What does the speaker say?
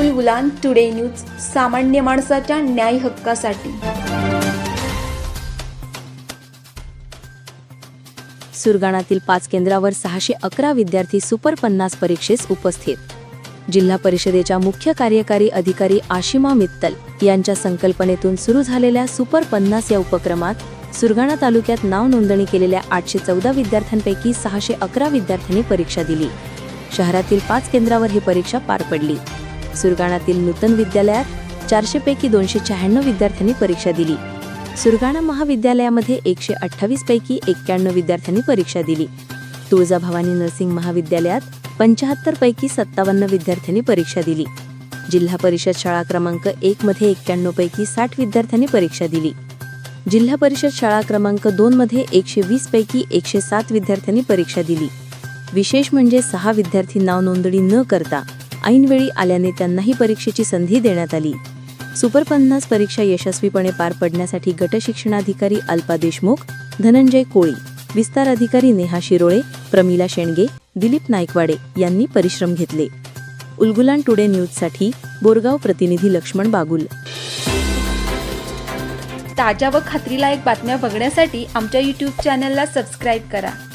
Ulgulan today news सामान्य माणसाच्या न्याय हक्कासाठी. सुरगाणातील पाच केंद्रावर सहाशे अकरा विद्यार्थी सुपर पन्नास परीक्षेस उपस्थित. जिल्हा परिषदेच्या मुख्य कार्यकारी अधिकारी आशिमा मित्तल यांच्या संकल्पनेतून सुरू झालेल्या सुपर पन्नास या उपक्रमात सुरगाणा तालुक्यात नाव नोंदणी केलेल्या आठशे चौदा विद्यार्थ्यांपैकी सहाशे अकरा विद्यार्थ्यांनी परीक्षा दिली. शहरातील पाच केंद्रावर ही परीक्षा पार पडली. सुरगाणातील नूतन विद्यालयात चारशे पैकी दोनशे शहाण्णव विद्यार्थ्यांनी परीक्षा दिली. सुरगाणा महाविद्यालयामध्ये एकशे अठ्ठावीस पैकी एक्क्याण्णव विद्यार्थ्यांनी परीक्षा दिली. तुळजाभवानी नर्सिंग महाविद्यालयात पंचाहत्तर पैकी सत्तावन्न विद्यार्थ्यांनी परीक्षा दिली. जिल्हा परिषद शाळा क्रमांक एक मध्ये एक्क्याण्णव पैकी साठ विद्यार्थ्यांनी परीक्षा दिली. जिल्हा परिषद शाळा क्रमांक दोन मध्ये एकशे वीस पैकी एकशे सात विद्यार्थ्यांनी परीक्षा दिली. विशेष म्हणजे सहा विद्यार्थी नाव नोंदणी न करता ऐनवेळी आल्याने त्यांनाही परीक्षेची संधी देण्यात आली. सुपर पन्नास परीक्षा यशस्वीपणे पार पडण्यासाठी गट शिक्षणाधिकारी अल्पा देशमुख धनंजय कोळी विस्तार अधिकारी नेहा शिरोळे प्रमिला शेंडगे दिलीप नायकवाडे यांनी परिश्रम घेतले. उलगुलान टुडे न्यूजसाठी बोरगाव प्रतिनिधी लक्ष्मण बागुल. ताज्या व खात्रीलायक बातम्या बघण्यासाठी आमच्या यूट्यूब चॅनलला सबस्क्राईब करा.